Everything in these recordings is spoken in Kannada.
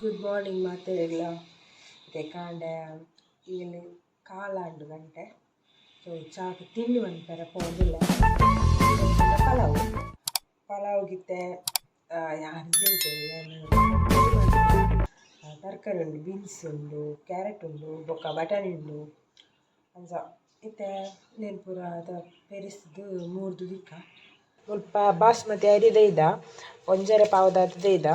ಗುಡ್ ಮಾರ್ನಿಂಗ್ ಮಾತೆರೆಗ್ಲ ಇದೆ ಕಾಂಡೆ ಇಲ್ಲಿ ಕಾಲಾಂಡು ಗಂಟೆ ಸೊ ಚಾಕ್ ತಿಂಡಿ ಅಂತಾರೆ ಪೋದಿಲ್ಲ ಪಲಾವ್. ಪಲಾವ್, ಗಿತ್ತೆ ಯಾರು ತರಕಾರಿ ಉಂಡು, ಬೀನ್ಸ್ ಉಂಡು, ಕ್ಯಾರೆಟ್ ಉಂಡು, ಬೊಕ್ಕ ಬಟಾಣಿ ಉಂಡು ಅಂಜ ಇತ್ತೆ ನೀನು ಪೂರ ಅದ ಪೆರಿಸ್ದು ಮೂರ್ದು ದಿಕ್ಕ. ಸ್ವಲ್ಪ ಬಾಸ್ಮತಿ ಅರಿದೈದ ಒಂಜರೆ ಪಾವದಾತದೆ ಇದ್ದ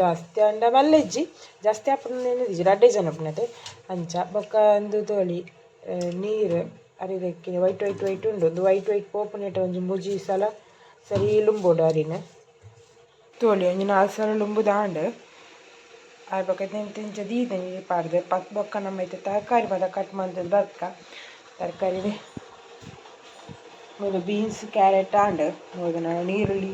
ಜಾಸ್ತಿ ಅಂಡ ಮಲ್ಲೆಜ್ಜಿ ಜಾಸ್ತಿ ಆಪುನೇನಿದ್ಜಿ ರಡ್ಡೆ ಜನ ಉಪ್ನತೆ ಅಂಚ, ಬೊಕ್ಕ ಒಂದು ತೋಳಿ ನೀರು ಅರಿದಕ್ಕೆ ವೈಟ್ ವೈಟ್ ವೈಟ್ ಉಂಡು. ಒಂದು ವೈಟ್ ವೈಟ್ ಪೋಪುನೆಟ ಒಂಜಿ ಮುಜಿ ಸಲ, ಸರಿ ಲುಂಬೋಡು ಅರಿನ. ತೋಳಿ, ಒಂಜಿ ನಾಲ್ಕು ಸಲ ಲುಂಬುದ ಆಂಡು ಆ ಬೊಕ್ಕ ತಿಂಚ ದೀದ ಪಾಡ್ದೆ. ಪತ್ ಬೊಕ್ಕ ನಮ್ಮ ಐತೆ ತರಕಾರಿ ಪದ ಕಟ್ ಮಾಡ್ತದೆ ಬರ್ಕ. ತರಕಾರಿ ಒಂದು ಬೀನ್ಸ್ ಕ್ಯಾರೆಟ್ ಆಂಡ್. ಹೋದ ನಾನು ನೀರುಳ್ಳಿ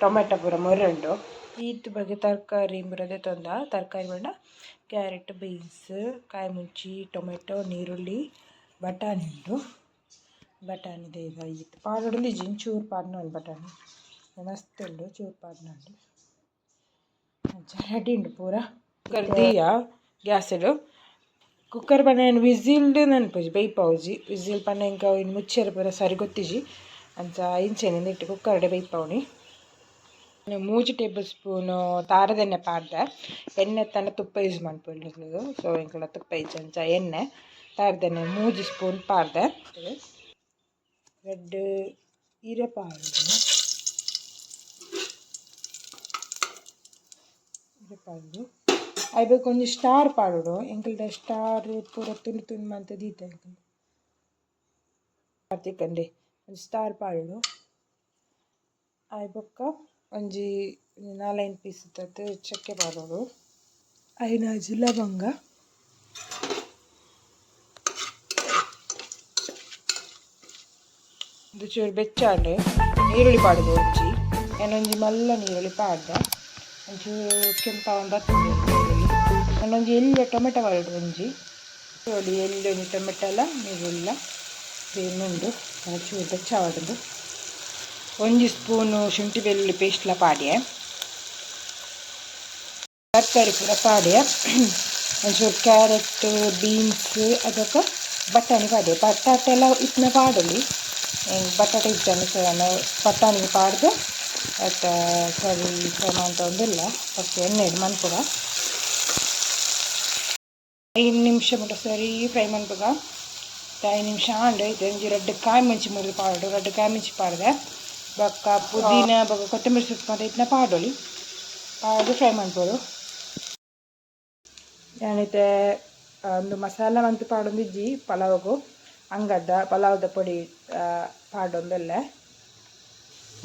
ಟೊಮೆಟೊ ಪೂರ ಮೊರೆಂಡು ಈಟ್ ಬಗ್ಗೆ ತರಕಾರಿ ಬರೋದೇ ತಂದ ತರಕಾರಿ ಬೇಡ ಕ್ಯಾರೆಟ್ ಬೀನ್ಸ್ ಕಾಯಿ ಮುಂಚಿ ಟೊಮೆಟೊ ನೀರುಳ್ಳಿ ಬಟಾಣಿ ಉಂಟು. ಬಟಾಣಿದೆ ಈಗ ಇತ್ತು ಪಾಡೊಂದು ಇಜ್ಜಿನ ಚೂರು ಪಾಡ್ನ ಉಂಡು ಬಟಾಣಿ. ಮಸ್ತ್ ಉಂಡು ಚೂರು ಪಾಡ್ನ ಉಂಡು ರೆಡಿ ಉಂಡು ಪೂರ. Cooker gas ಗ್ಯಾಸಡು. ಕುಕ್ಕರ್ ಪಂಡ ಏನು ವಿಸಿಲ್ಡ್ ನೆನಪುಜಿ ಪೌಜಿ ವಿಸಿಲ್ ಪಂಡ ಇಂಕ ಇನ್ನು ಮುಚ್ಚರ ಪೂರ ಸರಿ ಗೊತ್ತಿಜಿ ಅಂಚ ಇಂಚೆನೆ ಇಟ್ಟು ಕುಕ್ಕರ್ಡೆ ಬೈಪಾವಣಿ ಮೂಜಿ ಟೇಬಲ್ ಸ್ಪೂನು ತಾರದೆಣ್ಣೆ ಪಾಡ್ದೆ. ಎಣ್ಣೆ ತನ ತುಪ್ಪ ಯೂಸ್ ಮಾಡ್ಕೊಳ್ಳೋದು ಸೊ ಇಂಕಲ ತುಪ್ಪ ಇಜ್ಜಿ ಅಂಚ ಎಣ್ಣೆ ತಾರದೆಣ್ಣೆ ಮೂಜಿ ಸ್ಪೂನ್ ಪಾಡ್ದೆ. ಹೀರೆ ಪಾಡ್ದು. ಅಯ್ಬೇಕು ಒಂಜಿ ಸ್ಟಾರ್ ಪಾಡುಡು. ಎಂಕಲ್ದ ಸ್ಟಾರ್ ಪೂರ ತುಂಡು ತುಂಡು ಮಂತ ದೀತ ಎಂಕಲ್ ಕಾರ್ತಿಕಂಡೆ ಒಂಜಿ ಸ್ಟಾರ್ ಪಾಡುಡು. ಆಯ್ ಬೊಕ್ಕ ಒಂಜಿ ನಾಲೈನ್ ಪೀಸ್ ತತ್ ಚಕ್ಕೆ ಬಾರೋಡು ಐನ ಅಜಿ ಲವಂಗ ಇದು ಚೂರು ಬೆಚ್ಚಾಂಡೆ ಈರುಳ್ಳಿ ಪಾಡುದು ಒಂಜಿ. ಏನೊಂಜಿ ಮಲ್ಲ ನೀರುಳ್ಳಿ ಪಾಡ್ದೆ. ಒಂಚೂರು ಕೆಂಪ ಒಂದು ನೀರುಳ್ಳಿ. ನಾನೊಂಜಿ ಎಲ್ಲಿ ಟೊಮೆಟೊ ಪಾಡುದು ಒಂಜಿ. ನೋಡಿ ಎಲ್ಲಿ ಟೊಮೆಟೊಲ ಟೊಮೆಟೊ ಎಲ್ಲ, ನೀರುಳ್ಳ ಬೇನುಂಡು ಚೂರು ಬೆಚ್ಚಾವಡುದು ಒಂಜಿ ಸ್ಪೂನು ಶುಂಠಿ ಬೆಳ್ಳುಳ್ಳಿ ಪೇಸ್ಟ್ಲ ಪಾಡ್ಯೆ. ತರಕಾರಿ ಪೂರ ಪಾಡ್ಯೆ. ಒಂಚೂರು ಕ್ಯಾರೆಟ್ ಬೀನ್ಸ್, ಅದಕ್ಕೆ ಬಟಾಣಿ ಪಾಡ್ಯೆ. ಬಟಾಟೆ ಎಲ್ಲ ಇತ್ತನ ಪಾಡಲಿ. ಬಟಾಟೆ ಇದ್ದಾನೆ ಸಲ ಬಟಾಣಿ ಪಾಡ್ದು ಮತ್ತು ಸರಿ ಕ್ರಮ ಅಂತ ಒಂದಿಲ್ಲ. ಫಸ್ಟ್ ಎಣ್ಣೆ ಮನ್ಪುಗ ಐದು ನಿಮಿಷ ಮಟ್ಟ ಸರಿ ಫ್ರೈ ಮನ್ಪುಗ ಐದು ನಿಮಿಷ ಆಂಡ್ ಇದು ಒಂಜಿ ರೆಡ್ ಕಾಯಿ ಮುಂಚಿ ಮುರಿದು ಪಾಡು. ರೆಡ್ ಕಾಯಿ ಮುಂಚಿ ಪಾಡ್ದೆ. ಬೊಕ್ಕ ಪುದೀನ, ಬೊಕ್ಕ ಕೊತ್ತಂಬರಿ ಸೊಪ್ಪು ಮತ್ತು ಇದನ್ನ ಪಾಡೋಲಿ ಪಾಡು ಫ್ರೈ ಮಾಡ್ಬೋದು. ಏನಿದೆ, ಒಂದು ಮಸಾಲ ಮಂತು ಪಾಡೊಂದಿಜ್ಜಿ ಪಲಾವ್ಗೂ ಹಂಗದ ಪಲಾವ್ದ ಪೊಡಿ ಪಾಡೊಂದಲ್ಲ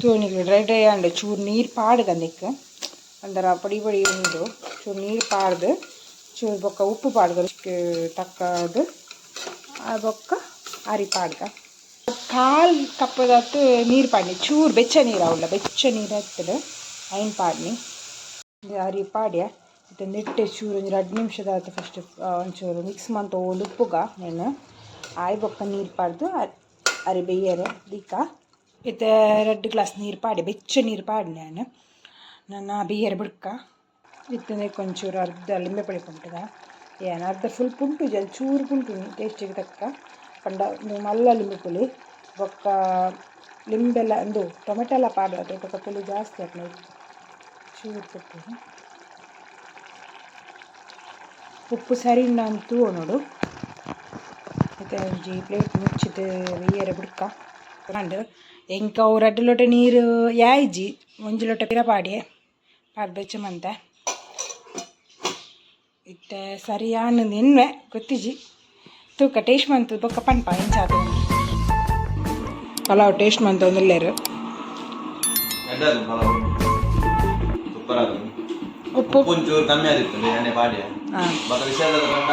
ತೋಣಿಗಳು ಡ್ರೈ ಡ್ರೈ ಆಂಡು ಚೂರು ನೀರು ಪಾಡ್ಗ ನಿಕ್ಕ ಅಂದರ ಪೊಡಿ ಪೊಡಿ ನೀರು ಚೂರು ನೀರು ಪಾಡ್ದು, ಚೂರು ಬೊಕ್ಕ ಉಪ್ಪು ಪಾಡ್ಗ ತಕ್ಕದು ಬೊಕ್ಕ ಅರಿ ಪಾಡ್ಗ. ಕಾಲ್ ಕಪ್ಪದತ್ತು ನೀರು ಪಾಡ್ನಿ, ಚೂರು ಬೆಚ್ಚ ನೀರು ಅವಲ್ಲ ಬೆಚ್ಚ ನೀರು ಹತ್ತದ ಐನ್ ಪಾಡ್ನಿ. ಅರಿ ಪಾಡ್ಯ? ಇದನ್ನು ನೆಟ್ಟೆ ಚೂರು ಒಂದು ಎರಡು ನಿಮಿಷದ ಆಯ್ತು ಫಸ್ಟ್ ಒಂಚೂರು ಮಿಕ್ಸ್ ಮಂತ ಒಂದು ಉಪ್ಪುಗ, ನಾನು. ಆಯ್ ಬೊಕ್ಕ ನೀರು ಪಾಡ್ದು, ಅರಿ ಬೆಯ್ಯರೆ ದಿಕ್ಕ ಇತ್ತೆ ರೆಡ್ ಗ್ಲಾಸ್ ನೀರು ಪಾಡಿ ಬೆಚ್ಚ ನೀರು ಪಾಡಿ ನಾನು. ನನ್ನ ಬೆಯ್ಯರೆ ಬಿಡ್ಕ. ಇತ್ತಂದ್ರೆ ಕೊಂಚೂರು ಅರ್ಧ ಲಿಂಬೆ ಪಳಿ ಪುಂಟದ. ಏನು ಅರ್ಧ ಫುಲ್ ಪುಂಟು, ಜಲ್ ಚೂರು ಪುಂಟು ಟೇಸ್ಟಿಗೆ ತಕ್ಕ. ಪಂಡ, ಮಲ್ಲ ಲಿಂಬೆ ಪುಳಿ ಬೊಕ್ಕ ಲಿಂಬೆಲ್ಲ ಅಂದು ಟೊಮೆಟೊ ಎಲ್ಲ ಪಾಡ್ದು ಬೊಕ್ಕ ಪುಲಿ ಜಾಸ್ತಿ ಹಾಕ್ನವು ಚೂರು ಉಪ್ಪು ಸರಿ ನಾನು ತೂವ ನೋಡು. ಮತ್ತೆ ಒಂಜಿ ಪ್ಲೇಟ್ ಮುಚ್ಚಿದ ಬೇಯರೆ ಬಿಡ್ಕ. ತಗೊಂಡು ಎಂಕ ಅವು ಅಡ್ಡ ಲೋಟ ನೀರು ಯಾಯ್ಜಿ, ಒಂಜಿ ಲೋಟ ಪಿರ ಪಾಡಿ ಪಾಡ್ಬೆಚ್ಚು ಮಂತೆ ಇತ್ತೆ ಸರಿಯಾನದು ನಿನ್ವೆ ಗೊತ್ತಿಜಿ ತೂಕ ಟೇಸ್ಟ್ ಮಂತು ಬೊಕ್ಕ ಪಂಪ ಹೆಂಚಾದ ಪಲಾವ್ ಟೇಸ್ಟ್ ಮಂತ ಒಂದಿಲ್ಲೇರು ಎಡ್ಡದು ಪಲಾವ್ ಸೂಪರ್ ಅದು ಉಪ್ಪು ಒಂಚೂರು ಕಮ್ಮಿ ಆಗಿರ್ತದೆ ಎಣ್ಣೆ ಪಾಡ್ಯ ಹಾಂ ಮತ್ತೆ ವಿಷಯದ ಗಂಡ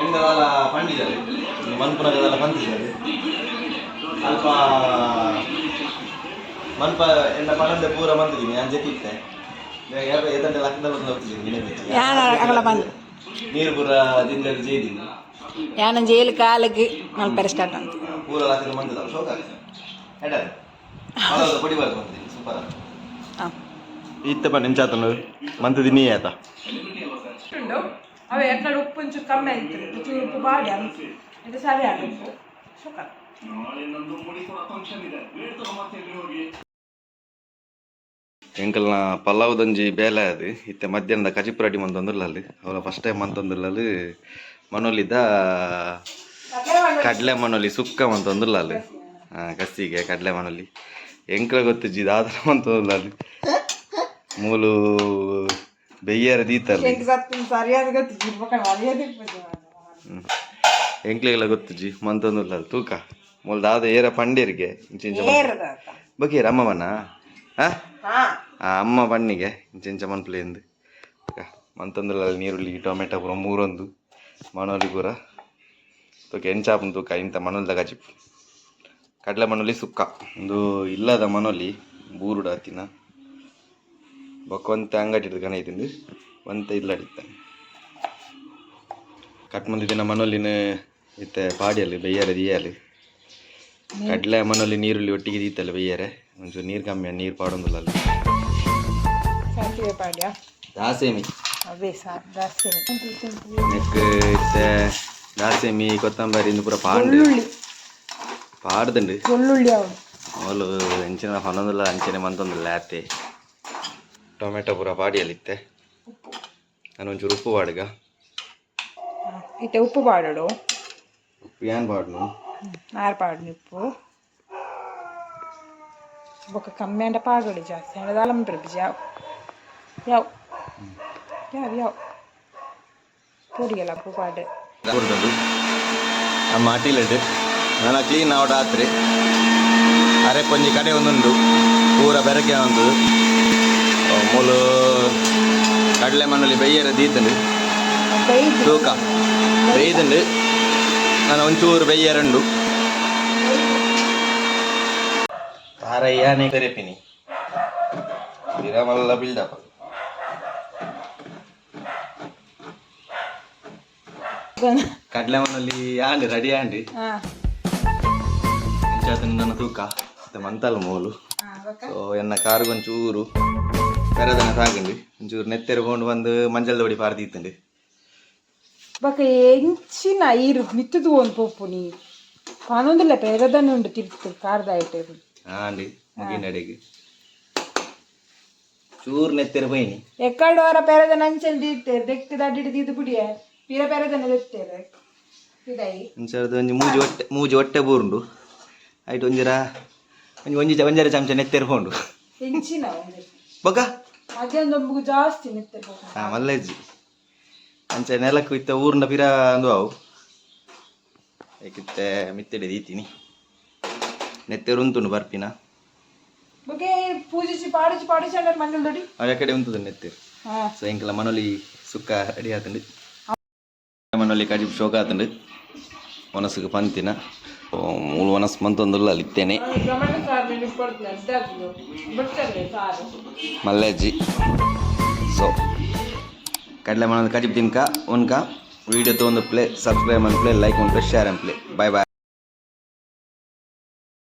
ಎಂಟೆಲ್ಲ ಪಂಡಿದ್ದಾರೆ ಮನ್ಪುರಗಳೆಲ್ಲ ಬಂದಿದ್ದಾರೆ ಅಲ್ಪ ಮನ್ಪ ಎಂಡ ಪಣಂದೆ ಪೂರ ಬಂದಿದ್ದೀನಿ ನಾನು ಜೊತೆ ಎದಂಡೆ ಲಕ್ಕದಲ್ಲಿ ಒಂದು ಹೋಗ್ತಿದ್ದೀನಿ ಯಾನ ಅಗಲ ಬಂದು ನೀರು ಪೂರ ದಿಂದಲ್ಲಿ ಜೈದಿನಿ ಯಾನ ಜೈಲು ಕಾಲಿಗೆ ಮಲ್ಪರೆ ಸ್ಟಾರ್ಟ್ ಅಂತ ಪೂರ ರಾತ್ರಿ ಬಂದಿದ್ದಲ್ಲ ಶೋಕ ಪುಡಿ ಬರ್ದು ಬಂದಿದ್ದೀನಿ ಸೂಪರ್ ಇತ್ತಪ್ಪ ಮಂತದಿ ನೀ ಆಯ್ತಾ ಉಂಡು ಅವೆ ಉಪ್ಪು ಒಂಚೂರು ಕಮ್ಮಿ ಆಯ್ತು. ಚೂರು ಉಪ್ಪು ಬಾಡಿ ಇದು ಸರಿ ಎಂಕಲ್ನ ಪಲಾವ್ದೊಂಜಿ ಬೇಲೆ ಅದು. ಇತ್ತೆ ಮಧ್ಯಾಹ್ನದ ಕಚಿಪುರಾಟಿ ಮಂತೊಂದುಲ್ಲ ಅಲ್ಲಿ ಅವರ ಫಸ್ಟ್ ಟೈಮ್ ಮಂತೊಂದುಲ್ಲ ಮನೋಲಿದ್ದ ಕಡ್ಲೆ ಮನೊಲಿ ಸುಕ್ಕ ಮಂತೊಂದುಲ್ಲ ಅಲ್ಲಿ. ಹಾಂ ಕಸಿಗೆ ಕಡ್ಲೆ ಮನೋಲಿ ಎಂಕಲ ಗೊತ್ತಿಜ್ಜಿ ದಾದರ ಮಂತೊಂದುಲ್ಲ ಅಲ್ಲಿ. ಮೂಲು ಬೆಯ್ಯರ ದೀತಲ್ಲಿ. ಎಂಕ್ಲೆಗೆಲ್ಲ ಗೊತ್ತುಜ್ಜಿ ಮಂತೊಂದುಲ್ಲ ಅಲ್ಲಿ ತೂಕ. ಮೂಲ ದಾದ ಏರ ಪಂಡೇರಿಗೆ ಇಂಚ ಇಂಚ ಬಕೀರ ಅಮ್ಮವನ ಹಾಂ? ಆ ಅಮ್ಮ ಬಣ್ಣಿಗೆ ಇಂಚೆಂಚ ಮನ್ಪ್ಲೆಂದು ಮಂತಂದ್ರಲ್ಲಿ ನೀರುಳ್ಳಿ ಟೊಮೆಟೊ ಪೂರ ಮೂರೊಂದು ಮನೋಲಿ ಪೂರ. ತೂಕ ಎಂಚಾಪುನ್ ತೂಕ ಇಂಥ ಮಣೋಲ್ದ ಗಜಿ ಕಡಲೆ ಮನೊಲಿ ಸುಕ್ಕ. ಒಂದು ಇಲ್ಲದ ಮನೊಲಿ ಬೂರುಡ ಹತ್ತಿನ. ಬೊಕ್ಕೊಂತ ಅಂಗಡಿ ಕಣ ಇತ್ತಿಂದು ಒಂತ ಇಲ್ಲಡಿತ್ತಾನೆ ಕಟ್ ಮಂದಿನ ಮಣೋಲಿನ ಇತ್ತೆ ಪಾಡಿಯಲ್ಲಿ ಬೆಯ್ಯರೆ ದಿಯಲಿ. ಕಡಲೆ ಮನೊಲಿ ನೀರುಳ್ಳಿ ಒಟ್ಟಿಗೆ ದೀತಲ್ಲ ಬೇಯರೆ ಒಂಚೂರು ನೀರು ಕಮ್ಮಿ ನೀರು ಪಾಡೊಂದಿಲ್ಲ ಸಾಸಿವೆ ಪಾಡ್ಯ? ದಾಸೇಮಿ. ಅವೇ ಸಾ ದಾಸೇಮಿ. ನೆಕ್ ಇತ್ತೆ ದಾಸೇಮಿ ಕೊತ್ತಂಬರಿ ಇಂದು ಪೂರ ಪಾಂಡು ಬೆಳ್ಳುಳ್ಳಿ ಪಾಡ್ದಂಡು ಬೆಳ್ಳುಳ್ಳಿ ಅವಳು ಅವಳು ಹೆಂಚಿನ ಹೊನೊಂದಿಲ್ಲ ಅಂಚನೆ ಮಂತೊಂದಿಲ್ಲ ಆತೆ ಟೊಮೆಟೊ ಪೂರ ಪಾಡಿಯಲ್ಲಿತ್ತೆ ನಾನು ಒಂಚೂರು ಉಪ್ಪು ಪಾಡ್ಗ ಇತ್ತೆ ಉಪ್ಪು ಪಾಡೋಡು ಉಪ್ಪು ಏನ್ ಪಾಡ್ನು ಆರು ಪಾಡು ಉಪ್ಪು ಬೊಕ್ಕ ಕಮ್ಮಿ ಅಂಡ ಪಾಡೋಡು ಜಾಸ್ತಿ ಅಂಡ ದಾಲಂ ಬಿರ್ದು ಜಾವ್ ಯಾವ್ ಯಾವ್ ಯಾವ್ ಪೂಡಿಗೆಲ್ಲ ಉಪ್ಪು ಪಾಡು ಕೂರ್ದೊಂದು ನನ್ನ ಕ್ಲೀನ್ ಔಟ್ ಆತ್ರಿ. ಅರೆ ಪಂಜಿ ಕಡೆ ಒಂದುಂಡು ಪೂರ ಬೆರಕೆ ಒಂದು ಮೂಲು ಕಡಲೆ ಮಣ್ಣಲ್ಲಿ ಬೆಯ್ಯರ ದೀತಂಡು. ತೂಕ. ಬೇಯ್ದುಂಡು. ನಾನು ಒಂಚೂರು ಬೆಯ್ಯರಂಡು. ತಾರಯ್ಯನೇ ಕರೆಪಿನಿ ಬಿಲ್ಡಪ್ಪ ಬಿಲ್ಡಪ್ ಕಡಲೆ ಮಣ್ಣಲ್ಲಿ ಯಾಂಡಿ ರೆಡಿ ಇಂಚಾತನ ನನ್ನ ತೂಕ ಮತ್ತೆ ಮಂತಲ್ಲ ಮೋಲು. ಸೊ ಎನ್ನ ಕಾರ್ಗೆ ಒಂಚೂರು ಕರೆದನ ಸಾಕಂಡು. ಒಂಚೂರು ನೆತ್ತೆರ್ಕೊಂಡು ಬಂದು ಮಂಜಲ್ ದೋಡಿ ಪಾರ್ದಿತ್ತಂಡಿ ಬಕ ಎಂಚಿನ ಈರು ಮಿತ್ತದು ಒಂದು ಪೊಪ್ಪು ನೀ. ಪಾನೊಂದಿಲ್ಲ ಪೆರದನ್ನು ಉಂಡು ತಿರ್ತು ಕಾರ್ದ ಐಟೆ ಆಂಡಿ ಮುಗಿನ ಅಡಿಗೆ. ಚೂರು ನೆತ್ತೆರ್ ಬೈನಿ. ಎಕ್ಕಡ ವಾರ ಪೆರದನ ಅಂಚಲ್ ದೀತೆ ದೆಕ್ಕು ದಡ್ಡಿಟ್ಟು ಇದು ಬಿಡಿಯ? ದೆತ್ತೇವೆ ಇದಾಯಿ ಒಂಚೂರು ಒಂಜಿ ಮೂಜಿ ಒಟ್ಟೆ ಮೂಜಿ ಒಟ್ಟೆ ಬೂರುಂಡು. ಆಯ್ತು ಒಂಜಿರ ಒಂಜಿ ಒಂಜಿ ಒಂಜರ ಚಮಚ ನೆತ್ತೆರ್ಕೊಂಡು. ಹೆಂಚಿನ ಒಂದು. ಬೊಕ? ಅದೊಂದು ಒಬ್ಬgu ಜಾಸ್ತಿ ಮೆತ್ತಬೇಕು ಹಾ ಮಲ್ಲಜ್ಜಿ. ಅಂಚೆ ನೆಲಕ್ಕೆ ಇತ್ತ ಊರಿನ ಪಿರ ಅಂದು ಅವು ಏಕಿತ್ತೆ ಮಿತ್ತೆಡೆ ದೀತೀನಿ. ನೆತ್ತೆರು ಉಂತುಂಡು ಬರ್ಪಿನ. ಬಗ್ಗೆ ಪೂಜಿಸಿ ಪಾಡಿಸಿ ಪಾಡಿಸಿ ಅಂದ್ರೆ ಮಂಗಲ್ ದೊಡಿ. ಆ ಕಡೆ ಉಂಟು ನೆತ್ತೆರು. ಹಾಂ. ಸಾಯಂಕಾಲ ಮನೋಲಿ ಸುಕ್ಕ ರೆಡಿ ಆತಂಡು. ಕಜಿ ಶೋಕ ಆತಂಡು ಮನಸ್ಸಿಗೆ ಪಂತಿನ ಮೂಲು ಒನಸ್ ಮಂತೊಂದುಲ್ಲ ಅಲ್ಲಿತ್ತೇನೆ. ಮಲ್ಲೆಜ್ಜಿ. ಸೊ ಕಡಲೆ ಮನದ ಕಜಿಪ್ ತಿನ್ಕ ಉನ್ಕ. ವಿಡಿಯೋ ತೊಗೊಂಡು ಪ್ಲೇ ಸಬ್ಸ್ಕ್ರೈಬ್ ಪ್ಲೇ ಲೈಕ್ ಮಾಡಿ ಶೇರ್ ಪ್ಲೇ ಬಾಯ್ ಬಾಯ್